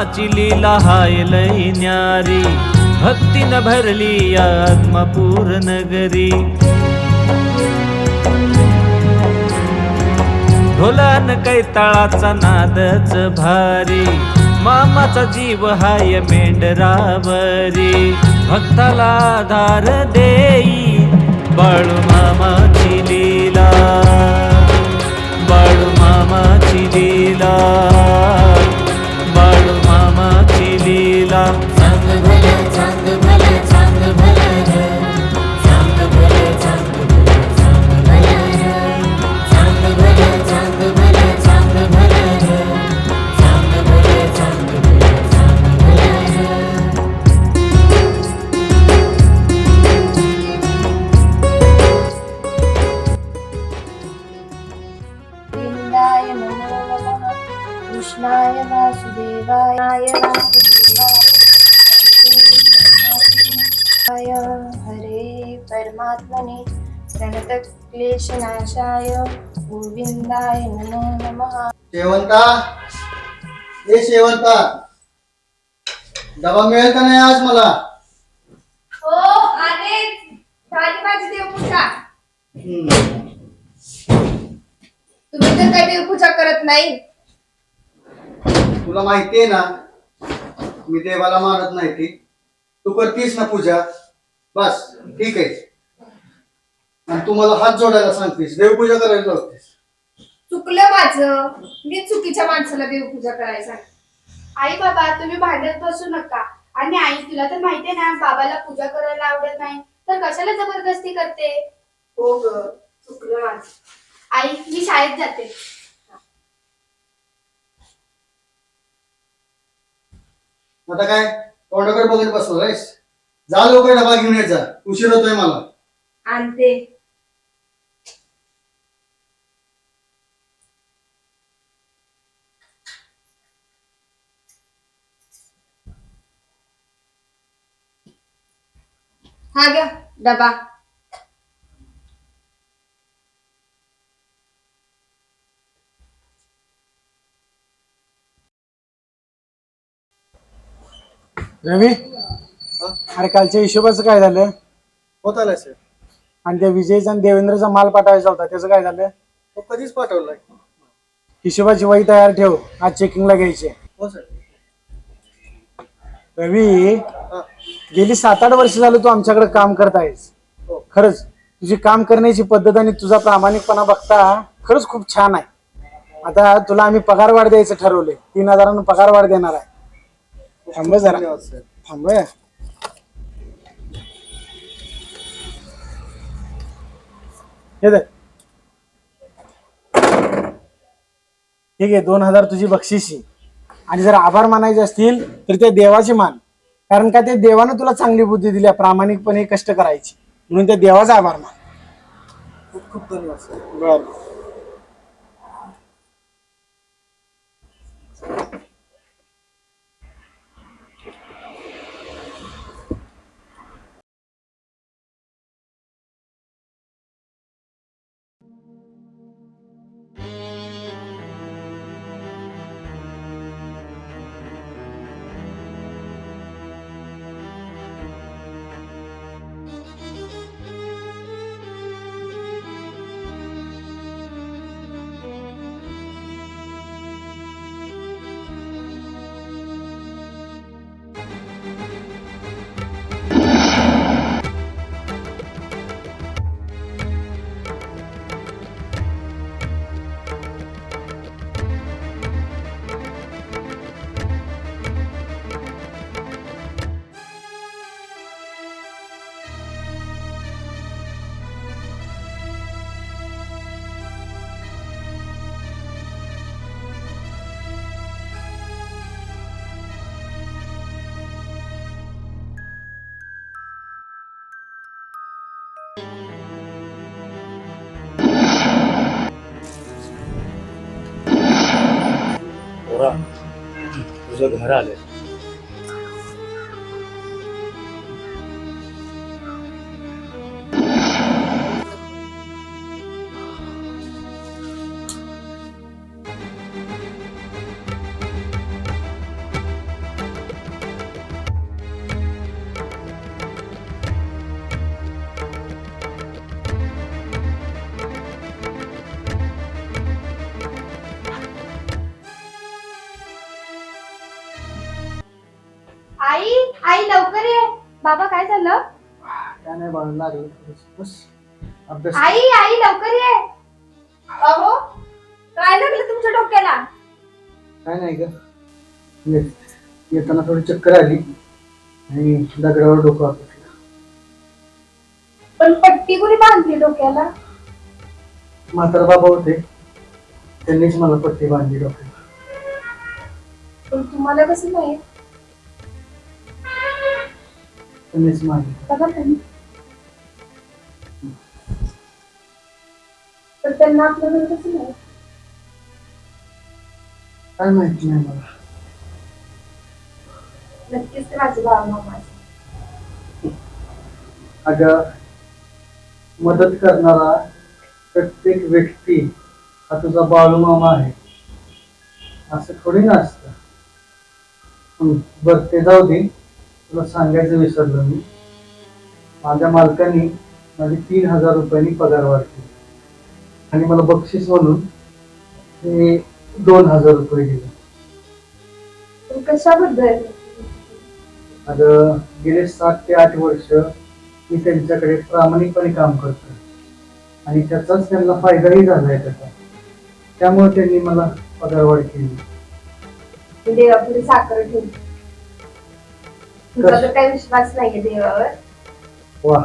मामाची लीला हाय लई न्यारी. भक्तीनं भरली आत्मपूर नगरी ढोलान कैताळाचा नादच भारी. मामाचा जीव हाय मेंढरावरी. भक्ताला आधार देई बाळू मामाची लीला. बाळू मामाची लीला. प्रणतक्लेशनाशाय गोविन्दाय नमो नमः। शेवंता? ए शेवंता डबा मिळेल का नाही आज मला? हो आले झाली माझी देवपूजा. हम्म. तुम्ही तर काही देवपूजा करत नाही. तुला माहितीये ना मी देवाला मानत नाही ती. तू करतीस ना पूजा? बस ठीक आहे. आणि तू मला हात जोडायला सांगतेस देवपूजा करायला लावतेस चुकलं माझं. मी चुकीच्या माणसाला देवपूजा करायला. आई बाबा तुम्ही भांडत बसू नका. आणि आई तुला तर माहितीये ना बाबाला पूजा करायला आवडत नाही. तर कशाला जबरदस्ती करते? हो ग चुकलं माझं. आई मी शाळेत जाते. आता काय? तोंडाकडे बघत बसलो आहेस जा लवकर डबा घेऊन ये जा. उशीर होतोय मला. आणते. हा घ्या डबा. रवी? अरे कालच्या हिशोबाचं काय झालं? होत आलाय सर आणि त्या विजयचा आणि देवेंद्रचा माल पाठवायचा होता त्याचं काय झालं? तो कधीच पाठवलाय हिशोबाची वही तयार ठेव आज चेकिंगला घ्यायचे हो सर रवी हा. गेली सात आठ वर्ष झालं तू आमच्याकडे काम करत आहेस. हो. खरंच तुझी काम करण्याची पद्धत आणि तुझा प्रामाणिकपणा बघता खरंच खूप छान आहे. आता तुला आम्ही पगार वाढ द्यायचं ठरवले तीन हजारानं पगार वाढ देणार आहे. थांब जरा. थांब हे. ठीक आहे दोन हजार तुझी बक्षिसी आणि जर आभार मानायचे असतील तर ते देवाचे मान. कारण का ते देवानं तुला चांगली बुद्धी दिली आहे, प्रामाणिकपणे कष्ट करायची. म्हणून त्या देवाचा आभार मान खूप खूप धन्यवाद बर. तुझं घर आलंय बाबा काय झालं? काय नाही बाळा लागलं. थोडंसं. बस. अभ्यास आई आई लवकर ये. अहो काय लागलं तुमच्या डोक्याला? काय नाही ग. येत- येताना थोडी चक्कर आली आणि दगडावर डोकं आपटलं. पण पट्टी कुणी बांधली डोक्याला? म्हातारा बाबा होते. त्यांनीच मला पट्टी बांधली डोक्याला. पण तुम्हाला कसं नाही त्यांनीच मारली बघा तुम्ही. तर त्यांना आपल्याला कसं नाही काय माहिती नाही मला. नक्कीच ते माझे. बाबा मामा आहेत. अगं मदत करणारा प्रत्येक व्यक्ती हा तुझा बाळूमामा आहे. असं थोडी ना असतं. हं, बरं ते जाऊ दे. तुला सांगायचं विसरलो मी. माझ्या मालकाने माझी तीन हजार रुपयांनी पगार वाढली आणि मला बक्षीस म्हणून ते दोन हजार रुपये दिले. पण कशाबद्दल? अगं गेले सात ते आठ वर्ष मी त्यांच्याकडे प्रामाणिकपणे काम करतो आणि त्याचाच त्यांना फायदाही झालाय त्याचा. त्यामुळे त्यांनी मला पगारवाढ केली. देवापुढे साखर ठेवली. तुझा तर काही विश्वास नाहीये देवावर. वा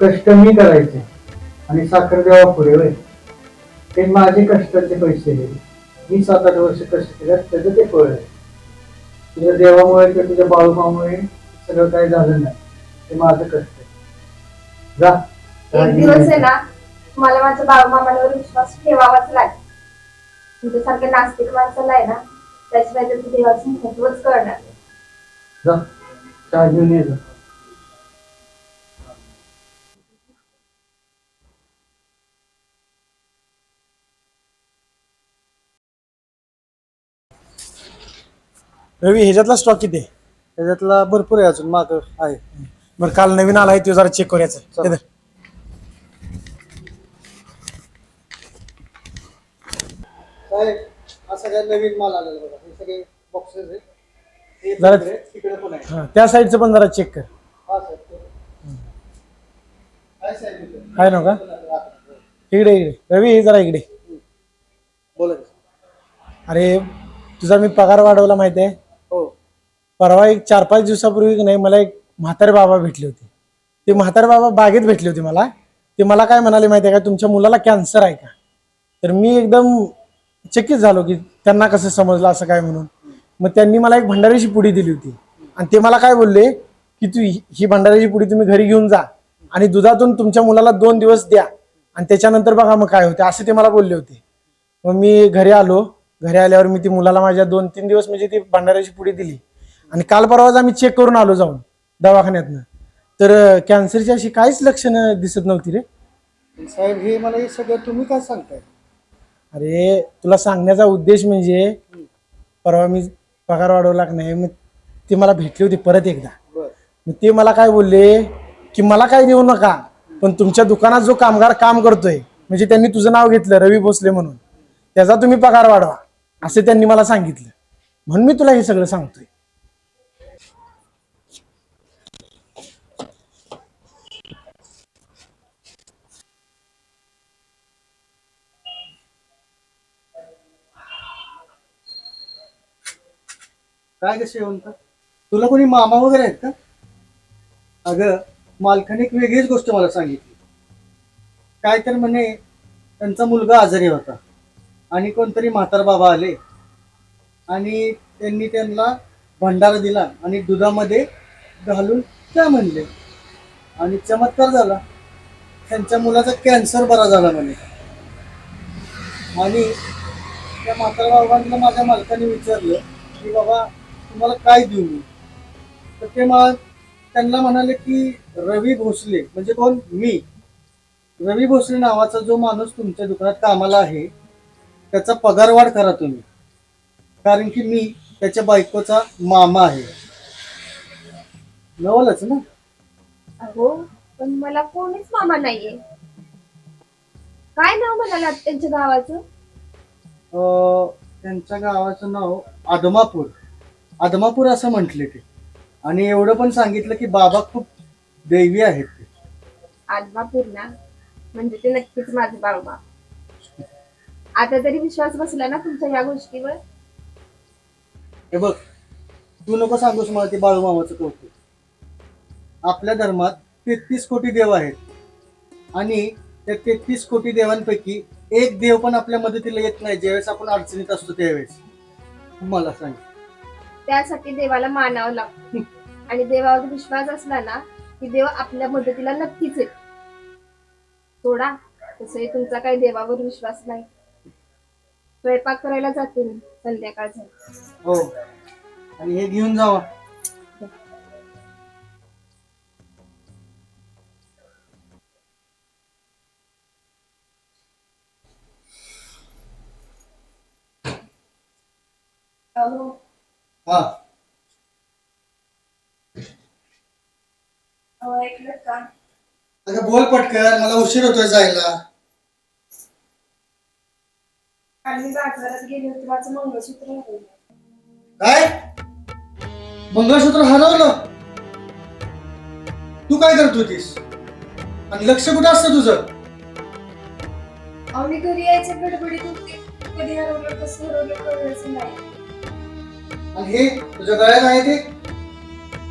कष्ट मी करायचे. आणि साखर देवा पुढे होय ते माझे कष्टाचे पैसे आहे मी सात आठ वर्ष कष्ट केल्यात त्याचं ते फळ आहे. तुझ्या देवामुळे किंवा तुझ्या बाळूमामुळे सगळं काही झालं नाही. ते माझं कष्ट आहे. जा. एक दिवस आहे ना मला माझ्या बाबा मामांवर विश्वास ठेवावाच लागेल. तुमच्यासारख्या नास्तिक माणसाला आहे ना तर तू देवाचं महत्वच कळणार नाही. जा. चहा घेऊन ये जा. रवी ह्याच्यातला स्टॉक किती? आहे त्याच्यातला भरपूर आहे अजून माग आहे. बरं काल नवीन आला आहे तो जरा चेक करायचं. हे धर. काय हा सगळ्या नवीन माल आलेला बघा. हे सगळे बॉक्सेस आहेत. हे जरा- तिकडे तिकडे पण आहे. हा, त्या साईडचं पण जरा चेक कर. हा सर काय आहे ना का? इकडे इकडे. रवी हे जरा इकडे. बोला अरे तुझा मी पगार वाढवला माहिती आहे? हो. परवा एक चार पाच दिवसापूर्वी की नाही मला एक म्हातारे बाबा भेटले होते. ते म्हातारे बाबा बागेत भेटले होते मला. ते मला काय म्हणाले माहिती आहे का तुमच्या मुलाला कॅन्सर आहे का? तर मी एकदम चकित झालो की त्यांना कसं समजलं असं काय म्हणून? मग त्यांनी मला एक भंडाऱ्याची पुडी दिली होती. आणि ते मला काय बोलले की तू ही- भंडाऱ्याची पुडी तुम्ही घरी घेऊन जा आणि दुधातून तुमच्या मुलाला दोन दिवस द्या आणि त्याच्यानंतर बघा मग काय होते असे ते मला बोलले होते. मग मी घरी आलो घरी आल्यावर मी ती मुलाला माझ्या दोन तीन दिवस म्हणजे ती भंडाऱ्याची पुडी दिली. आणि काल परवाच आम्ही चेक करून आलो जाऊन दवाखान्यातनं. तर कॅन्सरची अशी काहीच लक्षणं दिसत नव्हती रे. साहेब हे मला हे सगळं तुम्ही काय सांगताय? अरे तुला सांगण्याचा उद्देश म्हणजे परवा मी पगार वाढवला का नाही मग ते मला भेटली होती परत एकदा. मग ते मला काय बोलले की मला काय देऊ नका पण तुमच्या दुकानात जो कामगार काम करतोय म्हणजे त्यांनी तुझं नाव घेतलं रवी भोसले म्हणून त्याचा तुम्ही पगार वाढवा असे त्यांनी मला सांगितलं. म्हणून मी तुला हे सगळं सांगतोय. काय कसे म्हणतात तुला कोणी मामा वगैरे आहेत का? अगं मालकाने एक वेगळीच गोष्ट मला सांगितली. काय तर म्हणे त्यांचा मुलगा आजारी होता आणि कोणतरी म्हातार बाबा आले आणि त्यांनी त्यांना भंडारा दिला आणि दुधामध्ये घालून त्या म्हणले. आणि चमत्कार झाला. त्यांच्या मुलाचा कॅन्सर बरा झाला म्हणे. आणि त्या म्हातार बाबांना माझ्या मालकाने विचारलं की बाबा तुम्हाला काय देऊ मी? तर ते मग त्यांना म्हणाले की रवी भोसले म्हणजे कोण? मी. रवी भोसले नावाचा जो माणूस तुमच्या दुकानात कामाला आहे त्याचा पगारवाढ करा तुम्ही. कारण की मी त्याच्या बायकोचा मामा आहे. नवलच ना? अहो पण मला कोणीच मामा नाहीये. काय नाव म्हणाला त्यांच्या गावाचं? अं, त्यांच्या गावाचं नाव आदमापूर. आदमापूर असं म्हटले ते. आणि एवढं पण सांगितलं की बाबा खूप दैवी आहेत ते. आत्मा पूर्ण म्हणजे ते नक्कीच माझे बाळूमा आता तरी विश्वास बसला ना तुमच्या या गोष्टीवर? हे बघ तू नको सांगूस मला ते बाळूमामाचं कौतुक. आपल्या धर्मात तेहतीस कोटी देव आहेत. आणि त्या तेहतीस कोटी देवांपैकी एक देव पण आपल्या मदतीला येत नाही ज्यावेळेस आपण अडचणीत असतो त्यावेळेस. मला सांग त्यासाठी देवाला मानावं लागतं. आणि देवावर विश्वास असला ना की देव आपल्या मदतीला नक्कीच येतो. सोडा तसंही तुमचा काही देवावर विश्वास नाही. स्वयंपाक करायला जाते मी संध्याकाळ झाली. हो. आणि हे घेऊन जावा. हा. ऐकलं का? अगं बोल पटकन मला उशीर होतोय जायला. आणि बाजारात गेले होते माझं मंगळसूत्र हरवलं. काय? मंगळसूत्र हरवलं? तू काय करत होतीस? आणि लक्ष कुठं असतं तुझं? अहो मी घरी यायचं गडबडीत होते. कधी हरवलं कसं हरवलं कळलंच नाही. आणि हे तुझ्या गळ्यात आहे ते?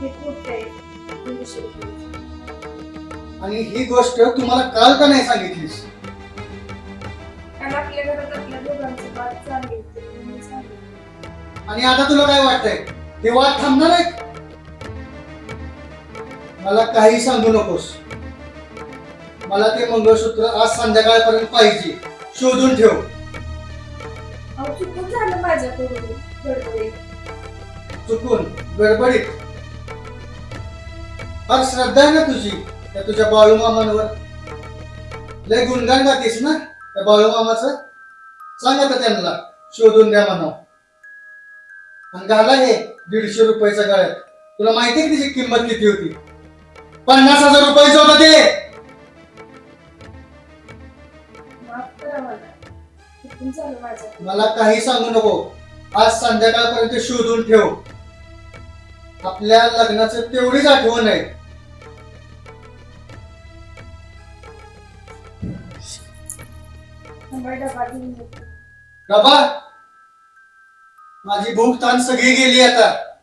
हे खोट आहे. दीडशे रुपये आणि ही गोष्ट तुम्हाला काल का नाही सांगितलीस? आणि आपल्या घरात आपल्या दोघांचं बात चालली होती म्हणून सांगितलं. आणि आता तुला काय वाटतंय? ते वाद थांबणार आहेत? मला काही सांगू नकोस. मला ते मंगळसूत्र आज संध्याकाळपर्यंत पाहिजे. शोधून ठेव. अहो चुकून झालं माझ्याकडून. गडबडीत चुकून गडबडीत. फार श्रद्धा आहे ना तुझी त्या तुझ्या बाळूमामांवर? लय गुणगान गातेस ना त्या बाळूमामाचं? सांग आता त्यांना शोधून द्या म्हणा आणि घाला हे दीडशे रुपयाच्या गळ्यात. तुला माहिती आहे की त्याची किंमत किती होती? पन्नास हजार रुपयाचं होतं ते. मला काही सांगू नको. आज संध्याकाळपर्यंत शोधून ठेव. आपल्या लग्नाचं तेवढीच आठवण आहे. डबा? माझी भूक ताण सगळी गेली आता.